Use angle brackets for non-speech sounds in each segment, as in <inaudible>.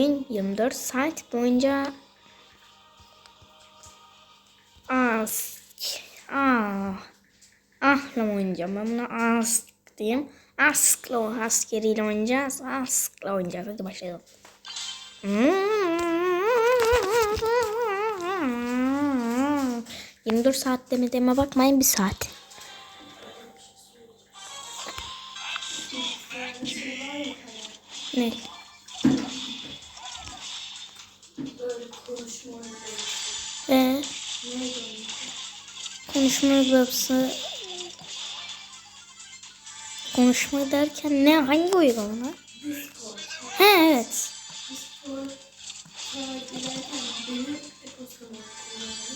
24 saat boyunca ask ah ahla oynayacağım. Ben buna ask diyeyim. Ask'la o askeriyle oynayacağız. Ask'la oynayacağız. Hadi başlayalım. Hmm. 24 saat demediğime bakmayın bir saat. Ne? Ee, konuşma uygulaması konuşma derken ne hangi uygulama? He evet.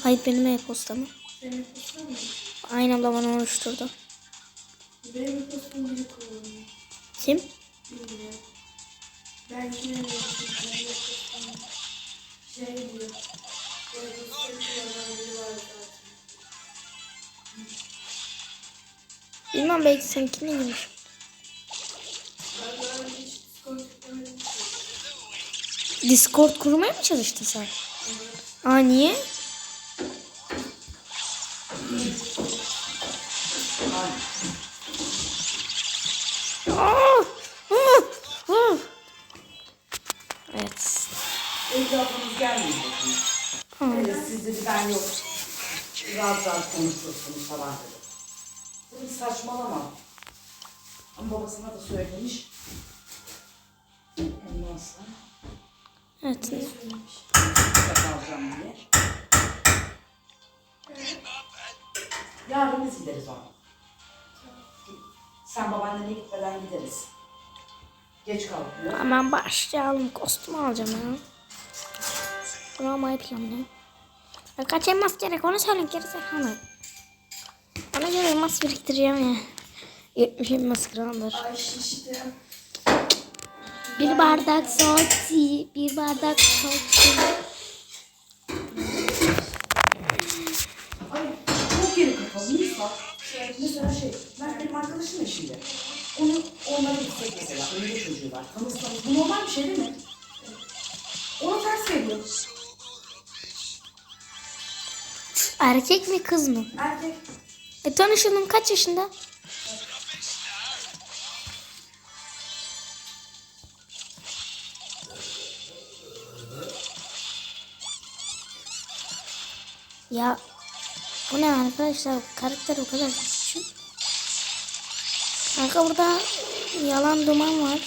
Hayır benim e-posta mı? Aynı abla bana oluşturdu. Benim e-postum biri kullanıyor. Kim? Bilmiyorum. Belki ne Bilmem belki seninkine girmiş. Discord kurmaya mı çalıştın sen? Aa niye? Dedi ben yok. Rahat rahat konuşursunuz falan dedi. Dedim saçmalama. Ama babasına da söylemiş. Ondan sonra Evet. burada kalacağım diye. Yarın biz gideriz ona. Sen babaannene gitmeden gideriz. Geç kalkıyor. Hemen başlayalım. Kostüm alacağım ya. Bunu almayı planlıyorum. Ya Kaç elmas gerek onu söyleyin gerizekalı. Ona göre elmas biriktireceğim ya. 70 elmas kraldır. Ay. Bir bardak soğuti, bir bardak soğuti. Ay çok geri kapalı. Şey, mesela şey, ben benim arkadaşım ya şimdi. Onu onlara gitsek mesela, öyle çocuğu var. Tanışsanız, bu normal bir şey değil mi? Ona ters geliyor. Erkek mi kız mı? Erkek. E tanışalım kaç yaşında? Ya bu ne arkadaşlar karakter o kadar küçük. Kanka burada yalan duman var.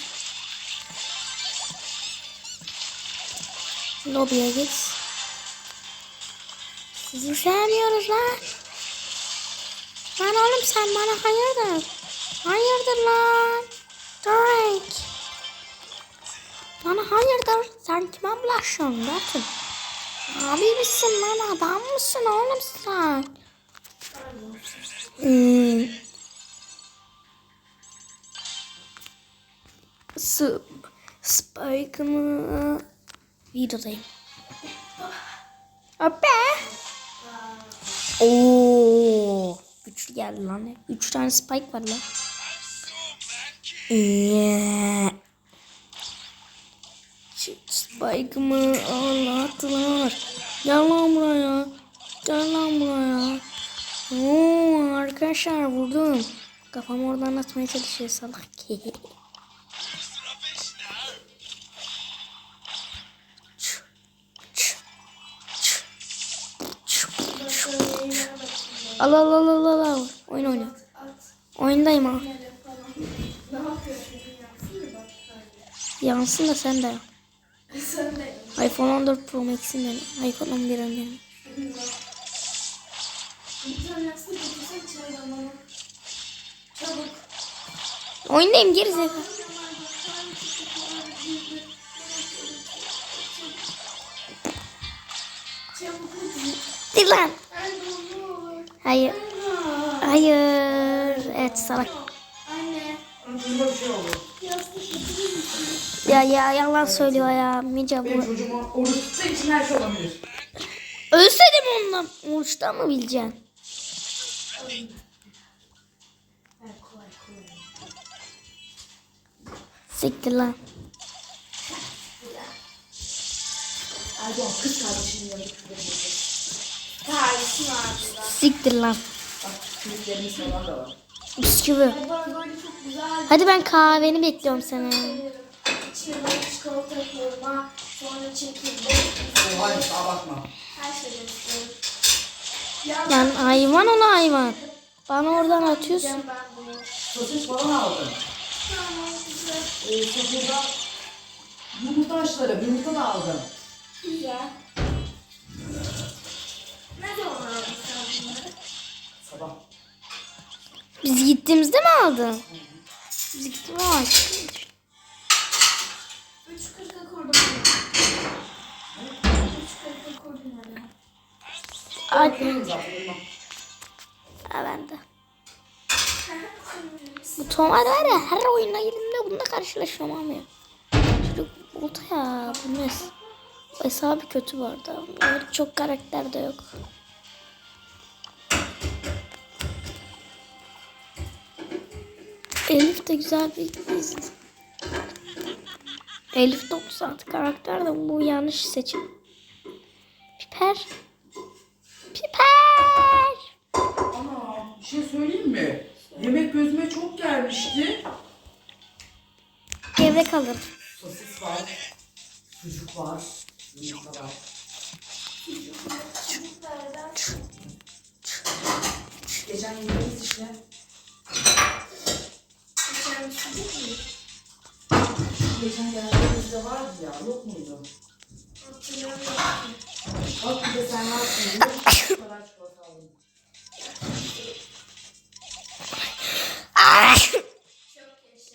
Lobiye git. Sizi sevmiyoruz lan. Lan oğlum sen bana hayırdır? Hayırdır lan? Drake. Bana hayırdır? Sen kime bulaşıyorsun Batın? Abi misin lan adam mısın oğlum sen? Hmm. Sp Spike'ımı videodayım. Hoppa. Oo, güçlü geldi lan. Üç tane spike var lan. Yeah. Spike'ımı ağlattılar. Gel lan buraya. Gel lan buraya. Oo, arkadaşlar vurdum. Kafamı oradan atmaya çalışıyor salak. <laughs> Al al al al al al. Oyun oyna. Oyundayım ha. Yansın da sen de. yap. De. iPhone 14 Pro Max'in benim. iPhone 11 benim. Oyundayım geri zekalı. Çabuk. Değil lan. Hayır. Hayır. Evet salak. Anne. Ya ya yalan söylüyor ya. Mica Benim bu. çocuğuma oruç tuttuğu için her şey olabilir. Ölse de mi ondan? Uçta mı bileceksin? Siktir lan. Erdoğan kız kardeşinin yanında var burada. Siktir lan. Bak çocuklarımız falan da var. Bisküvi. Baba böyle çok güzel. Hadi ben kahveni bekliyorum seni. İçine böyle çikolata koyma, sonra çekirdek, O hayır abartma. her şey istiyorum. Ya Lan hayvan ona hayvan. Bana oradan atıyorsun. ben bunu. Sosis falan aldım. Tamam güzel. Ee, yumurta haşlarım. Yumurta da aldım. Güzel. Sabah. Biz gittiğimizde mi aldın? Biz gittiğimizde mi aldın? 3.40'a kurdum onu. 3.40'a kurdum onu. Hadi. Ha ben de. Bu Tomar var ya her oyuna girdiğimde bununla karşılaşıyorum abi. Çocuk olta ya bu ne? Hesabı kötü bu arada. Öyle çok karakter de yok. Elif de güzel bir kız. Elif de 36 karakter de bu yanlış seçim. Piper. Piper. Ana bir şey söyleyeyim mi? Yemek gözüme çok gelmişti. Evde kalır. Sosis var. Sucuk var. Yumurta var. Geçen yediğimiz işte. Değil mi? Geçen geldiğimizde vardı ya. Yok muydu? Hatırlamıyorum. Bak bir de sen varsın. Bu kadar çikolata aldım.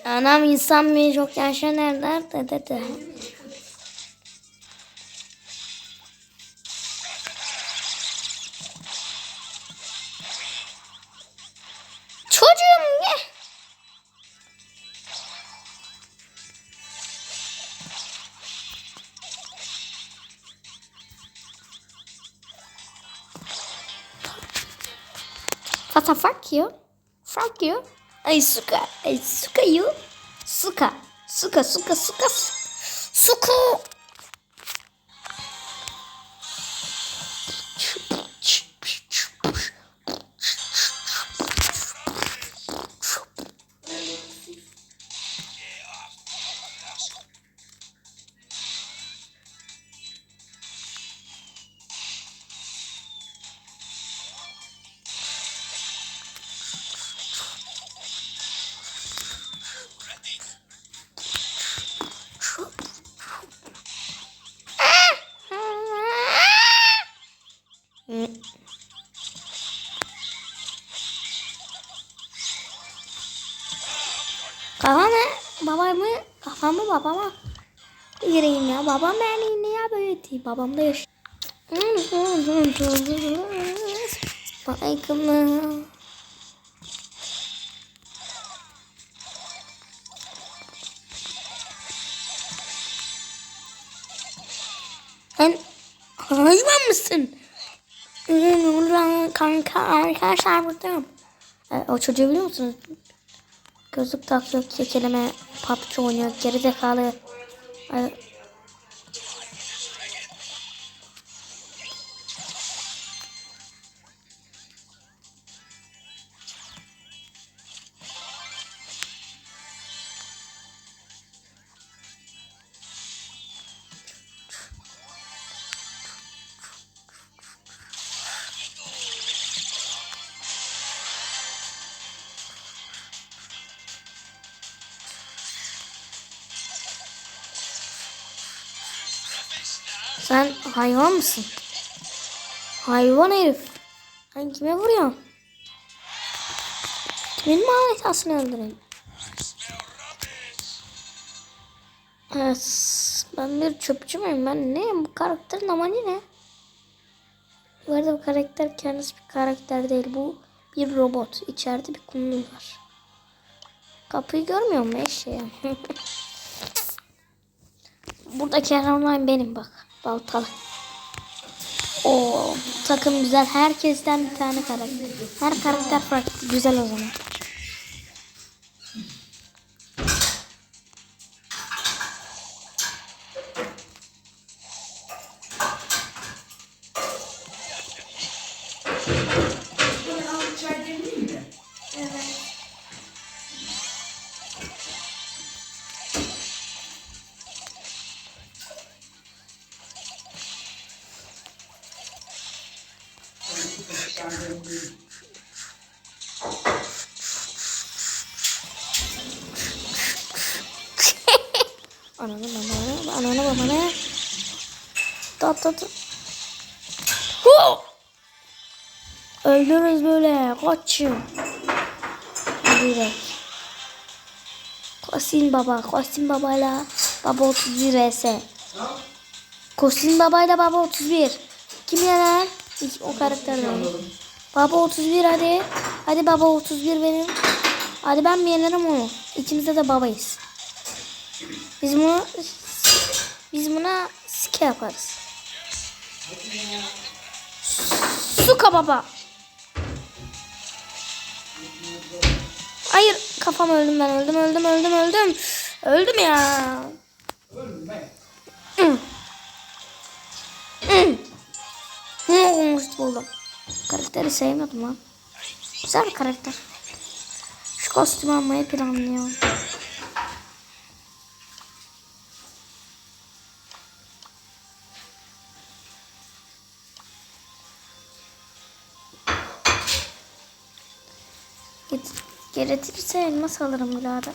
Anam insan mı çok yaşa nerede de dedi. The fuck you? Fuck you? Ay suka, ay suka you? Suka, suka, suka, suka, su- suku. Babama gireyim ya. Babam beni niye böyle değil? Babam da yaş. Spike'ımı. Sen hayvan mısın? Kanka arkadaşlar buradayım. E, o çocuğu biliyor musunuz? Gözlük takıyor, kekeleme, PUBG oynuyor, gerizekalı. Ay, Sen hayvan mısın? Hayvan herif. Sen kime vuruyorsun? Kimin manitasını öldüreyim? Evet. Ben bir çöpçü müyüm? Ben neyim? Bu karakterin amacı ne? Bu arada bu karakter kendisi bir karakter değil. Bu bir robot. İçeride bir konu var. Kapıyı görmüyor musun eşeğe? <laughs> Buradaki Caroline benim bak. Baltalı. O takım güzel. Herkesten bir tane karakter. Her karakter farklı. Güzel o zaman. Thank you. Ananı babanı. Tat tat. Hu! Öldürürüz böyle. Kaçın. Kosin baba. Kosin babayla baba 31 vs. Kosin babayla baba 31. Kim yener? O karakterden. Baba 31 hadi. Hadi baba 31 benim. Hadi ben mi yenerim onu? İkimiz de de babayız. Biz bunu biz buna sike yaparız. Suka baba. Hayır kafam öldüm ben öldüm öldüm öldüm öldüm. Öldüm ya. Ölme. Ne olmuştu buldum. Karakteri sevmiyordum lan. Güzel bir karakter. Şu kostümü almayı planlıyorum. Gerekirse elmas alırım birader.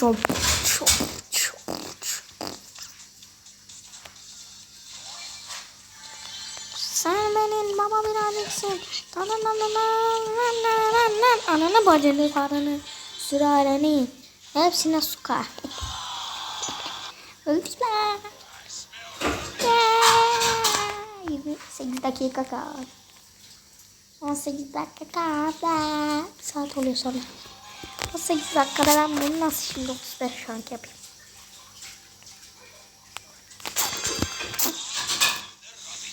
Çok baba birazcıksın. Ananı bacını karını sülaleni hepsine sokar. Öldüler. 28 dakika kaldı. 18 dakika kaldı. Saat oluyor sonra. 18 dakikada ben bunu nasıl şimdi 35 şu anki yapayım.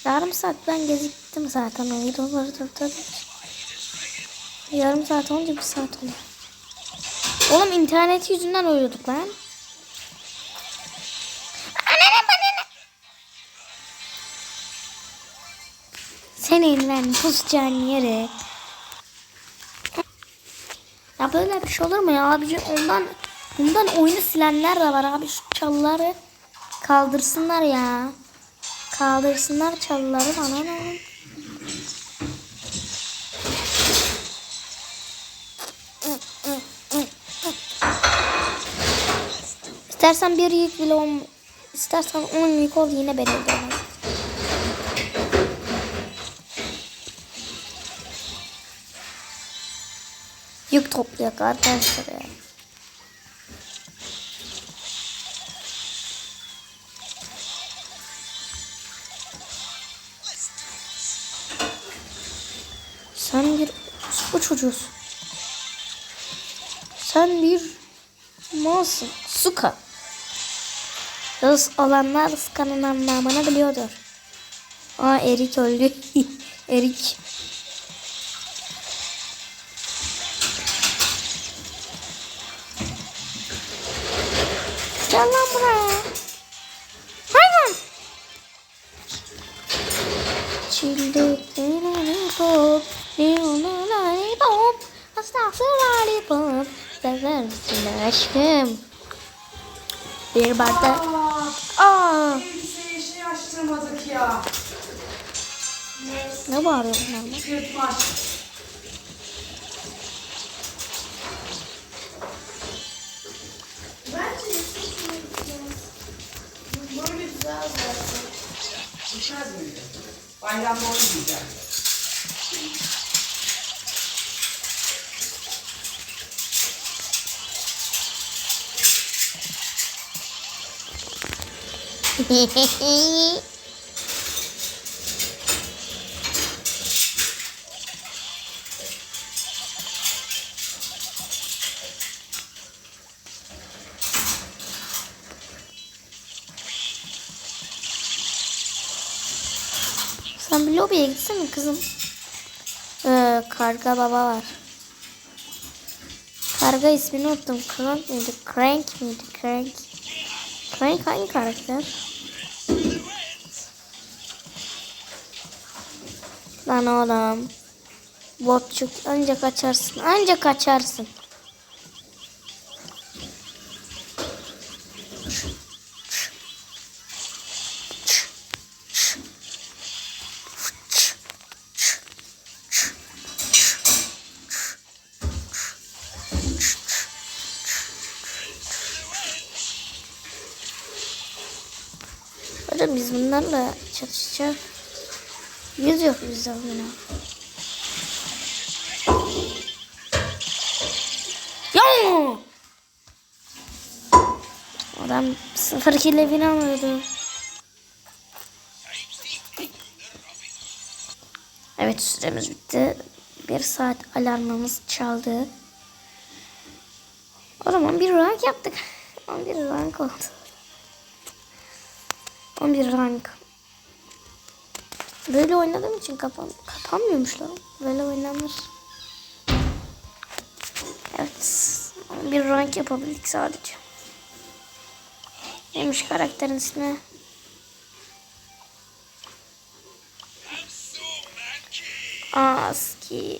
Yarım saat ben geciktim zaten o videoları durdurdum. Yarım saat olunca bir saat oluyor. Oğlum internet yüzünden uyuyorduk lan. Senin ben pusacağın yere. Ya böyle bir şey olur mu ya abici ondan bundan oyunu silenler de var abi şu çalıları kaldırsınlar ya. Kaldırsınlar çalıları bana ne? İstersen bir yük bile on, istersen on yük ol yine beni öldürmez. Yük toplayak arkadaşlar ya. Sen bir bu çocuğusun. Sen bir malsın. Suka. Rus olanlar Suka'nın anlamını biliyordur. Aa Erik öldü. <laughs> Erik. Gel lan buraya. Hayvan. Çillik aşkım? Bir bardak. Aa, Aa, şey açtırmadık ya. ne bağırıyorsun lan? Kırtmaç. Bence Yusuf'la gideceğiz. Böyle güzel zaten. Gitmez miydi? Bayramda <laughs> Sen bir lobiye gitsene kızım. Ee, karga baba var. Karga ismini unuttum. Crank miydi? Crank miydi? Crank. Crank hangi karakter? Lan oğlum. Botçuk önce kaçarsın. Önce kaçarsın. Hocam biz bunlarla çalışacağız. Yüz yok bizde buna. Ya! Adam sıfır kille bin alıyordu. Evet süremiz bitti. Bir saat alarmımız çaldı. O zaman bir rank yaptık. 11 rank oldu. 11 rank. Böyle oynadığım için kapan kapanmıyormuş lan. Böyle oynanır. Evet. Bir rank yapabildik sadece. Neymiş karakterin ismi? Aski.